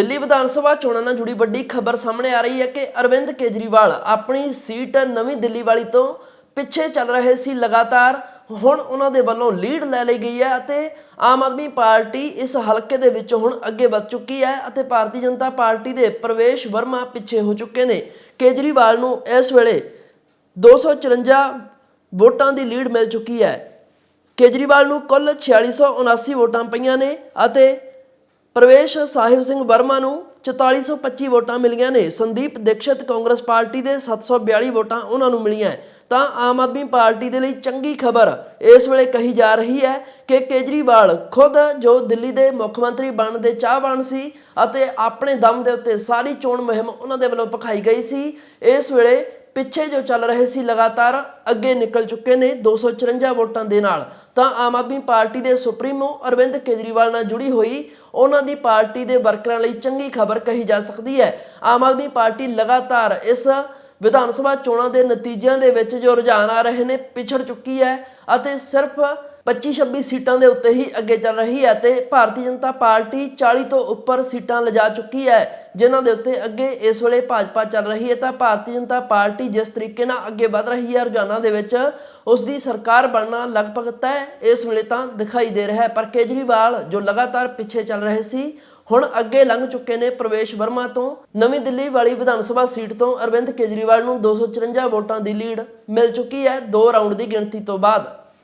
ਦਿੱਲੀ ਵਿਧਾਨ ਸਭਾ ਚੋਣਾਂ ਨਾਲ ਜੁੜੀ ਵੱਡੀ ਖਬਰ ਸਾਹਮਣੇ ਆ ਰਹੀ ਹੈ ਕਿ ਅਰਵਿੰਦ ਕੇਜਰੀਵਾਲ ਆਪਣੀ ਸੀਟ ਨਵੀਂ ਦਿੱਲੀ ਵਾਲੀ ਤੋਂ ਪਿੱਛੇ ਚੱਲ ਰਹੇ ਸੀ ਲਗਾਤਾਰ। ਹੁਣ ਉਹਨਾਂ ਦੇ ਵੱਲੋਂ ਲੀਡ ਲੈ ਲਈ ਗਈ ਹੈ ਅਤੇ ਆਮ ਆਦਮੀ ਪਾਰਟੀ ਇਸ ਹਲਕੇ ਦੇ ਵਿੱਚ ਹੁਣ ਅੱਗੇ ਵੱਧ ਚੁੱਕੀ ਹੈ ਅਤੇ ਭਾਰਤੀ ਜਨਤਾ ਪਾਰਟੀ ਦੇ ਪ੍ਰਵੇਸ਼ ਵਰਮਾ ਪਿੱਛੇ ਹੋ ਚੁੱਕੇ ਨੇ। ਕੇਜਰੀਵਾਲ ਨੂੰ ਇਸ ਵੇਲੇ 254 ਵੋਟਾਂ ਦੀ ਲੀਡ ਮਿਲ ਚੁੱਕੀ ਹੈ। ਕੇਜਰੀਵਾਲ ਨੂੰ ਕੁੱਲ 4679 ਵੋਟਾਂ ਪਈਆਂ ਨੇ ਅਤੇ ਪ੍ਰਵੇਸ਼ ਸਾਹਿਬ ਸਿੰਘ ਵਰਮਾ ਨੂੰ 4425 ਵੋਟਾਂ ਮਿਲੀਆਂ ਨੇ। ਸੰਦੀਪ ਦੀਕਸ਼ਤ ਕਾਂਗਰਸ ਪਾਰਟੀ ਦੇ 742 ਵੋਟਾਂ ਉਹਨਾਂ ਨੂੰ ਮਿਲੀਆਂ ਤਾਂ ਆਮ ਆਦਮੀ ਪਾਰਟੀ ਦੇ ਲਈ ਚੰਗੀ ਖਬਰ ਇਸ ਵੇਲੇ ਕਹੀ ਜਾ ਰਹੀ ਹੈ ਕਿ ਕੇਜਰੀਵਾਲ ਖੁਦ ਜੋ ਦਿੱਲੀ ਦੇ ਮੁੱਖ ਮੰਤਰੀ ਬਣਨ ਦੇ ਚਾਹਵਾਨ ਸੀ ਅਤੇ ਆਪਣੇ ਦਮ ਦੇ ਉੱਤੇ ਸਾਰੀ ਚੋਣ ਮੁਹਿੰਮ ਉਹਨਾਂ ਦੇ ਵੱਲੋਂ ਪਖਾਈ ਗਈ ਸੀ, ਇਸ ਵੇਲੇ ਪਿੱਛੇ ਜੋ ਚੱਲ ਰਹੇ ਸੀ ਲਗਾਤਾਰ, ਅੱਗੇ ਨਿਕਲ ਚੁੱਕੇ ਨੇ 254 ਵੋਟਾਂ ਦੇ ਨਾਲ। ਤਾਂ ਆਮ ਆਦਮੀ ਪਾਰਟੀ ਦੇ ਸੁਪਰੀਮੋ ਅਰਵਿੰਦ ਕੇਜਰੀਵਾਲ ਨਾਲ ਜੁੜੀ ਹੋਈ, ਉਹਨਾਂ ਦੀ ਪਾਰਟੀ ਦੇ ਵਰਕਰਾਂ ਲਈ ਚੰਗੀ ਖਬਰ ਕਹੀ ਜਾ ਸਕਦੀ ਹੈ। ਆਮ ਆਦਮੀ ਪਾਰਟੀ ਲਗਾਤਾਰ ਇਸ ਵਿਧਾਨ ਸਭਾ ਚੋਣਾਂ ਦੇ ਨਤੀਜਿਆਂ ਦੇ ਵਿੱਚ ਜੋ ਰੁਝਾਨ ਆ ਰਹੇ ਨੇ, ਪਿਛੜ ਚੁੱਕੀ ਹੈ ਅਤੇ ਸਿਰਫ 25-26 ਸੀਟਾਂ ਦੇ ਉੱਤੇ ਹੀ ਅੱਗੇ ਚੱਲ ਰਹੀ ਹੈ ਤੇ ਭਾਰਤੀ ਜਨਤਾ ਪਾਰਟੀ 40 ਤੋਂ ਉੱਪਰ ਸੀਟਾਂ ਲਿਜਾ ਚੁੱਕੀ ਹੈ, ਜਿਨ੍ਹਾਂ ਦੇ ਉੱਤੇ ਅੱਗੇ ਇਸ ਵੇਲੇ ਭਾਜਪਾ ਚੱਲ ਰਹੀ ਹੈ। ਤਾਂ ਭਾਰਤੀ ਜਨਤਾ ਪਾਰਟੀ ਜਿਸ ਤਰੀਕੇ ਨਾਲ ਅੱਗੇ ਵਧ ਰਹੀ ਹੈ ਰੁਝਾਨਾਂ ਦੇ ਵਿੱਚ ਉਸ ਦੀ ਸਰਕਾਰ ਬਣਨਾ ਲਗਭਗ ਤੈਅ ਇਸ ਵੇਲੇ ਤਾਂ ਦਿਖਾਈ ਦੇ ਰਿਹਾ ਹੈ। ਪਰ ਕੇਜਰੀਵਾਲ ਜੋ ਲਗਾਤਾਰ ਪਿੱਛੇ ਚੱਲ ਰਹੇ ਸੀ, ਹੁਣ ਅੱਗੇ ਲੰਘ ਚੁੱਕੇ ਨੇ ਪ੍ਰਵੇਸ਼ ਵਰਮਾ ਤੋਂ। ਨਵੀਂ ਦਿੱਲੀ ਵਾਲੀ ਵਿਧਾਨ ਸਭਾ ਸੀਟ ਤੋਂ ਅਰਵਿੰਦ ਕੇਜਰੀਵਾਲ ਨੂੰ 254 ਵੋਟਾਂ ਦੀ ਲੀਡ ਮਿਲ ਚੁੱਕੀ ਹੈ ਦੋ ਰਾਊਂਡ ਦੀ ਗਿਣਤੀ ਤੋਂ ਬਾਅਦ।